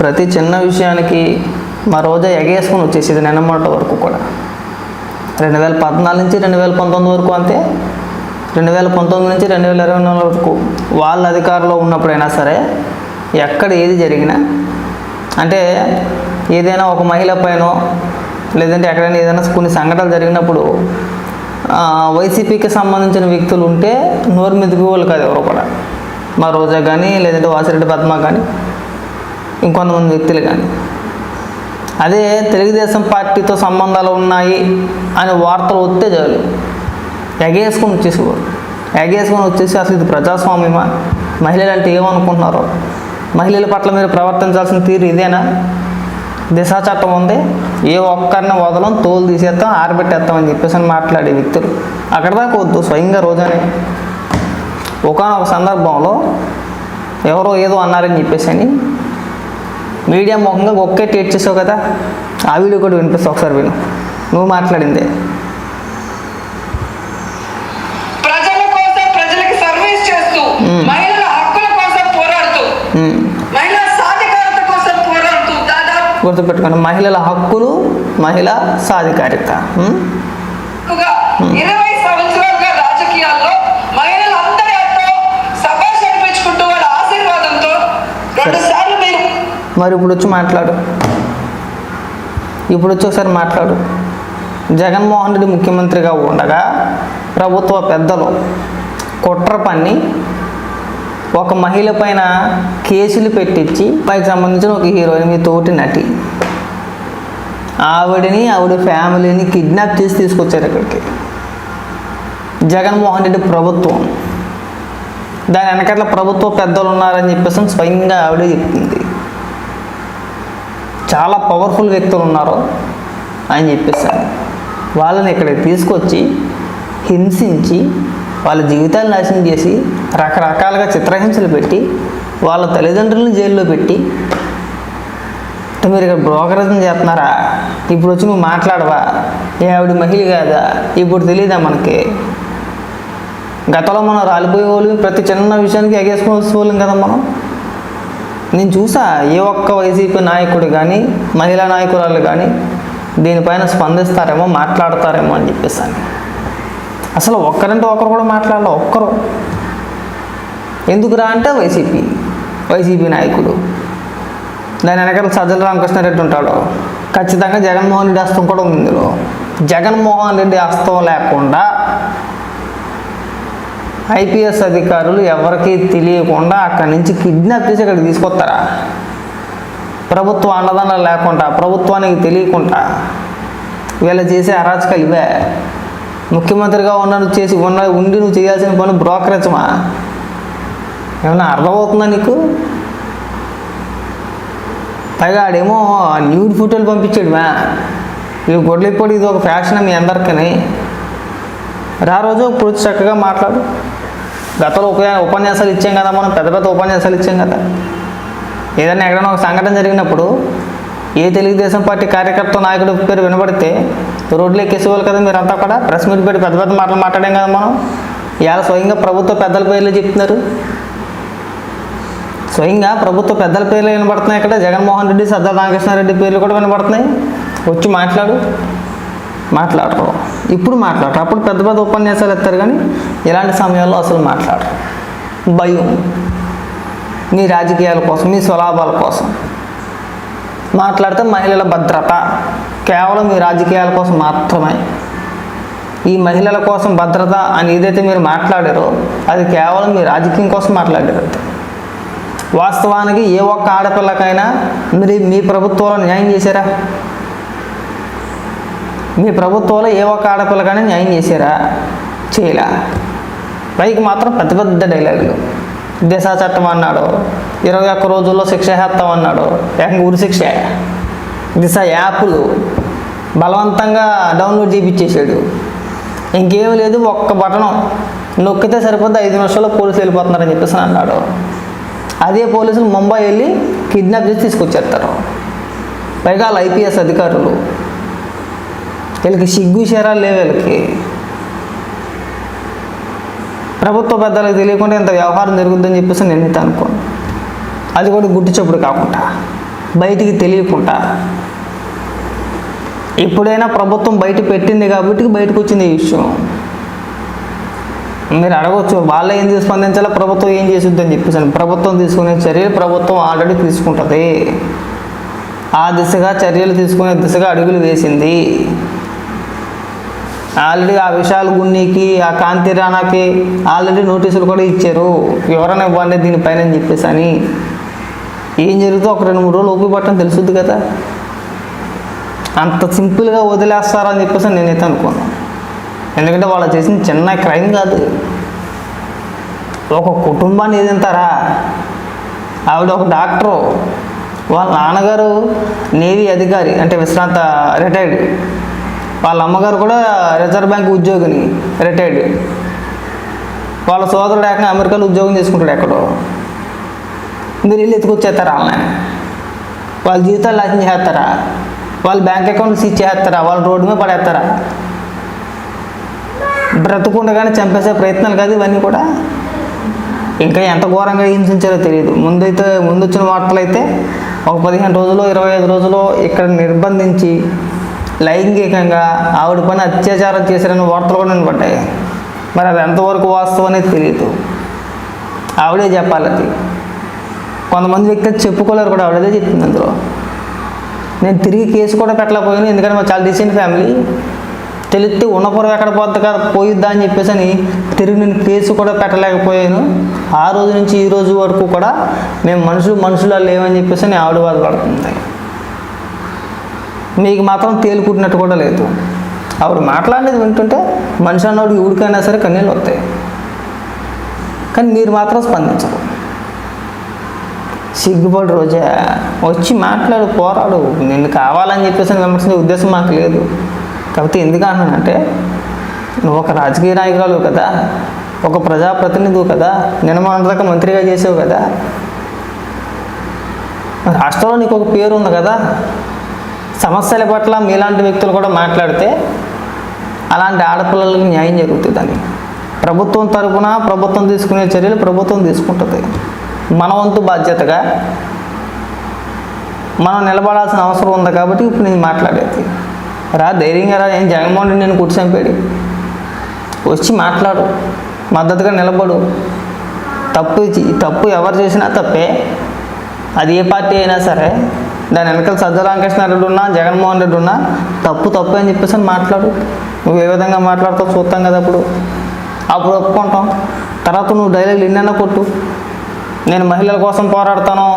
ప్రతి చిన్న విషయానికి మా రోజా ఎగేసుకొని వచ్చేసేది నిన్నమాట వరకు కూడా. రెండు వేల పద్నాలుగు నుంచి రెండు వేల పంతొమ్మిది వరకు అంతే. రెండు వేల పంతొమ్మిది నుంచి రెండు వేల ఇరవై నాలుగు వరకు వాళ్ళ అధికారంలో ఉన్నప్పుడైనా సరే ఎక్కడ ఏది జరిగినా అంటే ఏదైనా ఒక మహిళ పైన లేదంటే ఎక్కడైనా ఏదైనా కొన్ని సంఘటనలు జరిగినప్పుడు వైసీపీకి సంబంధించిన వ్యక్తులు ఉంటే నోరు మెదుగు వాళ్ళు కాదు ఎవరు కూడా. మా రోజా కానీ లేదంటే వాసిరెడ్డి పద్మ కానీ ఇంకొంతమంది వ్యక్తులు కానీ. అదే తెలుగుదేశం పార్టీతో సంబంధాలు ఉన్నాయి అనే వార్తలు వస్తే చాలు. ఎగేసుకొని వచ్చేసేవారు. ఎగేసుకొని వచ్చేసి అసలు ఇది ప్రజాస్వామ్యమా? మహిళలు అంటే ఏమనుకుంటున్నారో? మహిళల పట్ల మీరు ప్రవర్తించాల్సిన తీరు ఇదేనా? దిశా చట్టం ఉంది. ఏ ఒక్కరిని వదలం తోలు తీసేస్తాం ఆరబెట్టేస్తాం అని చెప్పేసి అని మాట్లాడే వ్యక్తులు. అక్కడ దాకా వద్దు స్వయంగా రోజానే. ఒకనొక సందర్భంలో ఎవరో ఏదో అన్నారని చెప్పేసి అని మీడియా ముఖంగా ఒకే ట్వీట్ చేసావు కదా ఆ వీడియో కూడా వినిపిస్తా ఒకసారి విను. నువ్వు మాట్లాడిందే. గుర్తుపెట్టుకోండి మహిళల హక్కులు మహిళ సాధికారిత. ఉమ్. మరి ఇప్పుడు వచ్చి మాట్లాడు. ఇప్పుడు వచ్చి ఒకసారి మాట్లాడు. జగన్మోహన్ రెడ్డి ముఖ్యమంత్రిగా ఉండగా ప్రభుత్వ పెద్దలు కుట్ర పన్ని ఒక మహిళ పైన కేసులు పెట్టించి పైకి సంబంధించిన ఒక హీరోయిన్ మీ తోటి నటి. ఆవిడని ఆవిడ ఫ్యామిలీని కిడ్నాప్ చేసి తీసుకొచ్చారు ఇక్కడికి. జగన్మోహన్ రెడ్డి ప్రభుత్వం. దాని వెనకట్ల ప్రభుత్వ పెద్దలు ఉన్నారని చెప్పేసి స్వయంగా ఆవిడే చెప్తుంది చాలా పవర్ఫుల్ వ్యక్తులు ఉన్నారు అని చెప్పేసాను వాళ్ళని ఇక్కడికి తీసుకొచ్చి హింసించి వాళ్ళ జీవితాలు నాశనం చేసి రకరకాలుగా చిత్రహింసలు పెట్టి వాళ్ళ తల్లిదండ్రులను జైల్లో పెట్టి మీరు ఇక్కడ బ్రోకరేజం చేస్తున్నారా? ఇప్పుడు వచ్చి నువ్వు మాట్లాడవా? ఏ ఆవిడ మహిళ కాదా? ఇప్పుడు తెలియదా మనకి? గతంలో మనం రాలిపోయే వాళ్ళు ప్రతి చిన్న విషయానికి ఎగేసుకొని వాళ్ళం కదా మనం. నేను చూసా ఏ ఒక్క వైసీపీ నాయకుడు కానీ మహిళా నాయకురాలు కానీ దీనిపైన స్పందిస్తారేమో మాట్లాడతారేమో అని చెప్పేసాను. అసలు ఒక్కరంటే ఒకరు కూడా మాట్లాడాలి ఒక్కరు. ఎందుకురా అంటే వైసీపీ వైసీపీ నాయకుడు. దాని వెనకాల సజ్జల రామకృష్ణారెడ్డి ఉంటాడు. ఖచ్చితంగా జగన్మోహన్ రెడ్డి హస్తం కూడా ఉంది ఇందులో. జగన్మోహన్ రెడ్డి హస్తం లేకుండా ఐపీఎస్ అధికారులు ఎవరికి తెలియకుండా అక్కడి నుంచి కిడ్నాప్ చేసి అక్కడికి తీసుకొస్తారా? ప్రభుత్వ అండదండ లేకుండా ప్రభుత్వానికి తెలియకుండా వీళ్ళు చేసే అరాచకాలు ఇవే. ముఖ్యమంత్రిగా ఉన్న నువ్వు చేసి ఉన్న ఉండి నువ్వు చేయాల్సిన పని బ్రోకరేజమా? ఏమన్నా అర్థమవుతుందా నీకు? పైగా ఆడేమో న్యూడ్ ఫోటోలు పంపించాడు మా ఇవి గొడ్లెప్పుడు ఇది ఒక ఫ్యాషన్ మీ అందరికీ రా రోజు ఇప్పుడు చక్కగా మాట్లాడు. గతంలో ఉప ఉపన్యాసాలు ఇచ్చాం కదా మనం పెద్ద పెద్ద ఉపన్యాసాలు ఇచ్చాం కదా. ఏదైనా ఎక్కడైనా ఒక సంఘటన జరిగినప్పుడు ఏ తెలుగుదేశం పార్టీ కార్యకర్త నాయకుడి పేరు వినబడితే రోడ్లు ఎక్కేసేవాళ్ళు కదా మీరంతా కూడా. ప్రెస్ మీట్ పెట్టి పెద్ద పెద్ద మాటలు మాట్లాడాం కదా మనం. ఇవాళ స్వయంగా ప్రభుత్వ పెద్దల పేర్లు చెప్తున్నారు. స్వయంగా ప్రభుత్వ పెద్దల పేర్లు వినబడుతున్నాయి ఇక్కడ. జగన్మోహన్ రెడ్డి సర్దార్ రామకృష్ణారెడ్డి పేర్లు కూడా వినబడుతున్నాయి. వచ్చి మాట్లాడు. మాట్లాడరు. ఇప్పుడు మాట్లాడరు అప్పుడు పెద్ద పెద్ద ఉపన్యాసాలు ఎత్తారు కానీ ఇలాంటి సమయాల్లో అసలు మాట్లాడరు. భయం. మీ రాజకీయాల కోసం మీ స్వలాభాల కోసం. మాట్లాడితే మహిళల భద్రత కేవలం మీ రాజకీయాల కోసం మాత్రమే. ఈ మహిళల కోసం భద్రత అని ఏదైతే మీరు మాట్లాడారో అది కేవలం మీ రాజకీయం కోసం మాట్లాడారు వాస్తవానికి ఏ ఒక్క ఆడపిల్లకైనా మీరు మీ ప్రభుత్వంలో న్యాయం చేశారా? మీ ప్రభుత్వంలో ఏ ఒక్క ఆడపిల్లకైనా న్యాయం చేశారా చేయలే. పైకి మాత్రం పెద్ద పెద్ద డైలాగులు దిశా చట్టం అన్నాడు ఇరవై ఒక్క రోజుల్లో శిక్ష హేత్తం అన్నాడు. ఏకంగా ఉరి శిక్ష. దిశ యాప్లు. బలవంతంగా డౌన్లోడ్ చేయించేసాడు ఇంకేం లేదు ఒక్క బటనం నొక్కితే సరిపోద్ది ఐదు నిమిషాల్లో పోలీసులు వెళ్ళిపోతున్నారని చెప్పేసి అన్నాడు. అదే పోలీసులు ముంబై వెళ్ళి కిడ్నాప్ చేసి తీసుకొచ్చేస్తారు. పైగా వాళ్ళు ఐపీఎస్ అధికారులు. వీళ్ళకి సిగ్గు శరాలు లేవు వీళ్ళకి. ప్రభుత్వ పెద్దలకు తెలియకుండా ఇంత వ్యవహారం జరుగుతుందని చెప్పేసి నేను అయితే అనుకోను. అది కూడా గుడ్డి చప్పుడు కాకుండా బయటికి తెలియకుండా. ఎప్పుడైనా ప్రభుత్వం బయట పెట్టింది కాబట్టి బయటకు వచ్చింది ఈ విషయం. మీరు అడగవచ్చు వాళ్ళు ఏం స్పందించాలో? ప్రభుత్వం ఏం చేసిద్దని చెప్పేసి ప్రభుత్వం తీసుకునే చర్యలు ప్రభుత్వం ఆల్రెడీ తీసుకుంటుంది. ఆ దిశగా చర్యలు తీసుకునే దిశగా అడుగులు వేసింది. ఆల్రెడీ ఆ విశాల్ గున్నీకి ఆ కాంతి రాణాకి ఆల్రెడీ నోటీసులు కూడా ఇచ్చారు. వివరణ ఇవ్వండి దీనిపైన అని చెప్పేసి అని. ఏం జరుగుతుందో ఒక రెండు మూడు రోజులు ఓపి పట్టడం తెలుసుద్ది కదా. అంత సింపుల్గా వదిలేస్తారని చెప్పేసి నేనైతే అనుకున్నాను. ఎందుకంటే వాళ్ళు చేసిన చిన్న క్రైమ్ కాదు. ఒక కుటుంబాన్ని ఏదంటారా ఆవిడ ఒక డాక్టరు. వాళ్ళ నాన్నగారు నేవీ అధికారి అంటే విశ్రాంత రిటైర్డ్. వాళ్ళ అమ్మగారు కూడా రిజర్వ్ బ్యాంక్ ఉద్యోగిని రిటైర్డ్ వాళ్ళ సోదరుడు ఏకంగా అమెరికాలో ఉద్యోగం చేసుకుంటాడు ఎక్కడో. మీరు వెళ్ళి ఎత్తుకొచ్చేస్తారా వాళ్ళని? వాళ్ళ జీవితాలు నాశనం చేస్తారా? వాళ్ళ బ్యాంక్ అకౌంట్ సీజ్ చేస్తారా? వాళ్ళ రోడ్డు మీద పడేస్తారా? బ్రతుకుండగానే చంపేసే ప్రయత్నాలు కాదు ఇవన్నీ కూడా? ఇంకా ఎంత ఘోరంగా హింసించారో తెలియదు. ముందైతే ముందు వచ్చిన వార్తలు అయితే ఒక పదిహేను రోజులు ఇరవై ఐదు రోజులు ఇక్కడ నిర్బంధించి లైంగికంగా ఆవిడ పైన అత్యాచారం చేశారని వార్తలు కూడా వినపడ్డాయి. మరి అది ఎంతవరకు వాస్తవం అనేది తెలియదు ఆవిడే చెప్పాలి అది. కొంతమంది వ్యక్తులు చెప్పుకోలేరు కూడా ఆవిడదే చెప్పింది అందులో. నేను తిరిగి కేసు కూడా పెట్టలేకపోయాను ఎందుకంటే మా చాలా డీసెంట్ ఫ్యామిలీ తెలిస్తే ఉన్నపురం ఎక్కడ పోద్ది కదా పోయిద్దా అని చెప్పేసి అని తిరిగి నేను కేసు కూడా పెట్టలేకపోయాను. ఆ రోజు నుంచి ఈ రోజు వరకు కూడా మేము మనుషులు మనుషులు లేవని చెప్పేసి అని ఆవిడ బాధపడుతుంది మీకు మాత్రం తేలుకుంటున్నట్టు కూడా లేదు. ఆవిడ మాట్లాడేది వింటుంటే మనిషి అన్నోడు ఎవరికైనా సరే కన్నీళ్ళు వస్తాయి. కానీ మీరు మాత్రం స్పందించరు. సిగ్గుపడి రోజా. వచ్చి మాట్లాడు పోరాడు. నిన్ను కావాలని చెప్పేసి విమర్శించే ఉద్దేశం మాకు లేదు. కాకపోతే ఎందుకు అంటున్నానంటే నువ్వు ఒక రాజకీయ నాయకురాలు కదా. ఒక ప్రజాప్రతినిధి కదా. నిన్నమానదాకా మంత్రిగా చేసావు కదా. రాష్ట్రంలో నీకు ఒక పేరు ఉంది కదా. సమస్యల పట్ల మీలాంటి వ్యక్తులు కూడా మాట్లాడితే అలాంటి ఆడపిల్లలకు న్యాయం జరుగుతుందని ప్రభుత్వం తరపున ప్రభుత్వం తీసుకునే చర్యలు ప్రభుత్వం తీసుకుంటుంది. మన వంతు బాధ్యతగా మనం నిలబడాల్సిన అవసరం ఉంది కాబట్టి ఇప్పుడు నేను మాట్లాడేది. రా ధైర్యంగా రా నేను జగన్మోహన్ రెడ్డి నేను కుట్టి వచ్చి మాట్లాడు. మద్దతుగా నిలబడు. తప్పు తప్పు ఎవరు చేసినా తప్పే. అది ఏ పార్టీ అయినా సరే దాని వెనకాల సజ్జ రామకృష్ణారెడ్డి ఉన్నా జగన్మోహన్ రెడ్డి ఉన్నా తప్పు తప్పు అని చెప్పేసి అని మాట్లాడు. నువ్వు ఏ విధంగా మాట్లాడతావు చూస్తాం కదా అప్పుడు. అప్పుడు ఒప్పుకుంటాం. తర్వాత నువ్వు డైలాగ్ ఎన్నైనా కొట్టు. నేను మహిళల కోసం పోరాడతాను.